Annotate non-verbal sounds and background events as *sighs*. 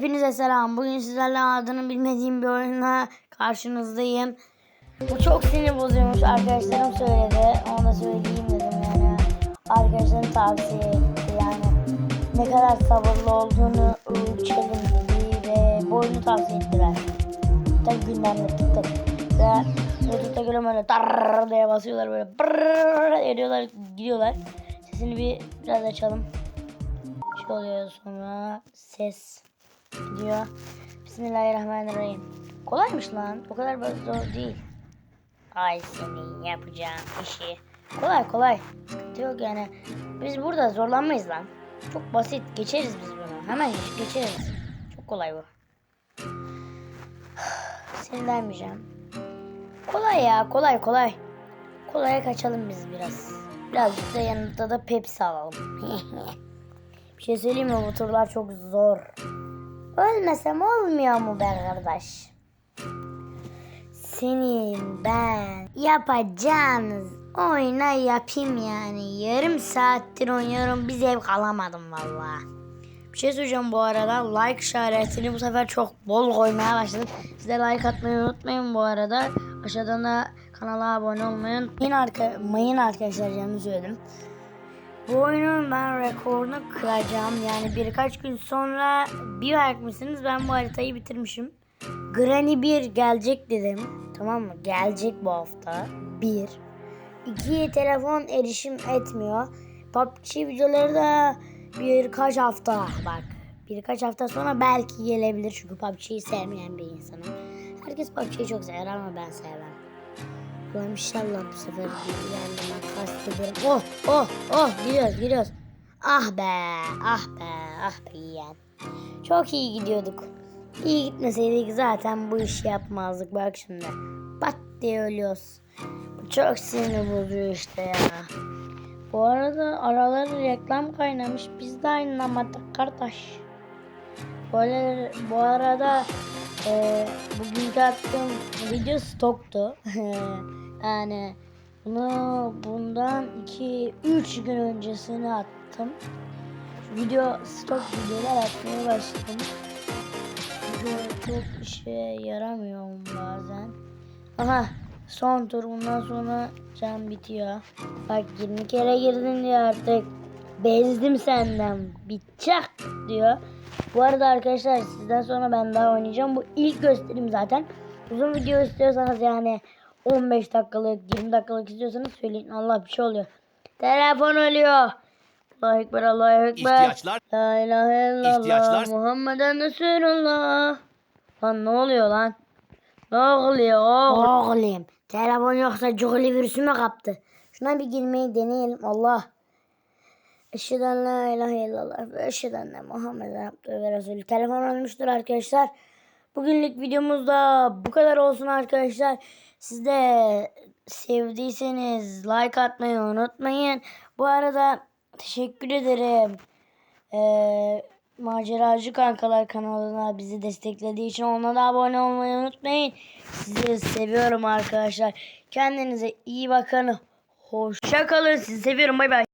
Hepinize selam. Bugün sizlerle adını bilmediğim bir oyunla karşınızdayım. Bu çok sinir bozuyormuş arkadaşlarım söyledi. Onu da söyleyeyim dedim yani. Arkadaşlarım tavsiye etti yani. Ne kadar sabırlı olduğunu ölçelim dedi ve bu oyunu tavsiye ettiler. Tabii gündemde tık tık. Ve YouTube'da görüyorum öyle tar diye basıyorlar böyle brrrr ediyorlar gidiyorlar. Sesini bir biraz açalım. Şey oluyor sonra ses gidiyor. Bismillahirrahmanirrahim. Kolaymış lan. O kadar zor değil. Ay senin yapacağın işi. Kolay kolay. Sıkıntı yok yani. Biz burada zorlanmayız lan. Çok basit. Geçeriz biz bunu. Hemen geç- geçeriz. Çok kolay bu. *sighs* Sinirlenmeyeceğim. Kolay ya kolay kolay. Kolaya kaçalım biz biraz. Birazcık da yanında da Pepsi alalım. *laughs* Bir şey söyleyeyim mi bu turlar çok zor. Ölmesem olmuyor mu be kardeş? Senin ben yapacağınız oyuna yapayım yani. Yarım saattir oynuyorum bir zevk alamadım valla. Bir şey söyleyeceğim bu arada. Like işaretini bu sefer çok bol koymaya başladım. Siz de like atmayı unutmayın bu arada. Aşağıdan da kanala abone olmayı unutmayın, arka, mayın arkadaşlar canını söyledim. Bu oyunun ben rekorunu kıracağım. Yani birkaç gün sonra bir bakmışsınız ben bu haritayı bitirmişim. Granny 1 gelecek dedim. Tamam mı? Gelecek bu hafta. 1. 2'ye telefon erişim etmiyor. PUBG videoları da birkaç hafta bak. Birkaç hafta sonra belki gelebilir. Çünkü PUBG'yi sevmeyen bir insanım. Herkes PUBG'yi çok sever ama ben sevmem. Ulan inşallah bu sefer yani ben kastederim. Oh oh oh gidiyoruz gidiyoruz. Ah be ah be ah be yiyen. Çok iyi gidiyorduk. İyi gitmeseydik zaten bu işi yapmazdık bak şimdi. Pat diye ölüyoruz. Bu çok sinir bozuyor işte ya. Bu arada araları reklam kaynamış. Biz de aynılamadık kardeş. Böyle bu arada e, bugünkü attığım video stoktu. *laughs* yani bunu bundan 2-3 gün öncesine attım. Video stok videolar atmaya başladım. Çünkü çok işe yaramıyor bazen. Aha son tur bundan sonra can bitiyor. Bak 20 kere girdin diyor artık. Bezdim senden. Bitecek diyor. Bu arada arkadaşlar sizden sonra ben daha oynayacağım. Bu ilk gösterim zaten. Uzun video istiyorsanız yani 15 dakikalık 20 dakikalık istiyorsanız söyleyin. Allah bir şey oluyor. Telefon ölüyor. Allahu Ekber, Allahu Ekber. İhtiyaçlar- La ilahe illallah. İhtiyaçlar- Muhammeden Resulullah. Lan ne oluyor lan? Ne oluyor oğlum? Oğlum. Telefon yoksa cuguli virüsü mü kaptı? Şuna bir girmeyi deneyelim. Allah. Eşheden la ilahe illallah ve eşheden de Muhammeden abdühü ve Resulü. Telefon ölmüştür arkadaşlar. Bugünlük videomuz da bu kadar olsun arkadaşlar. Siz de sevdiyseniz like atmayı unutmayın. Bu arada teşekkür ederim. Ee, Maceracı Kankalar kanalına bizi desteklediği için ona da abone olmayı unutmayın. Sizi seviyorum arkadaşlar. Kendinize iyi bakın. Hoşça kalın. Sizi seviyorum. Bay bay.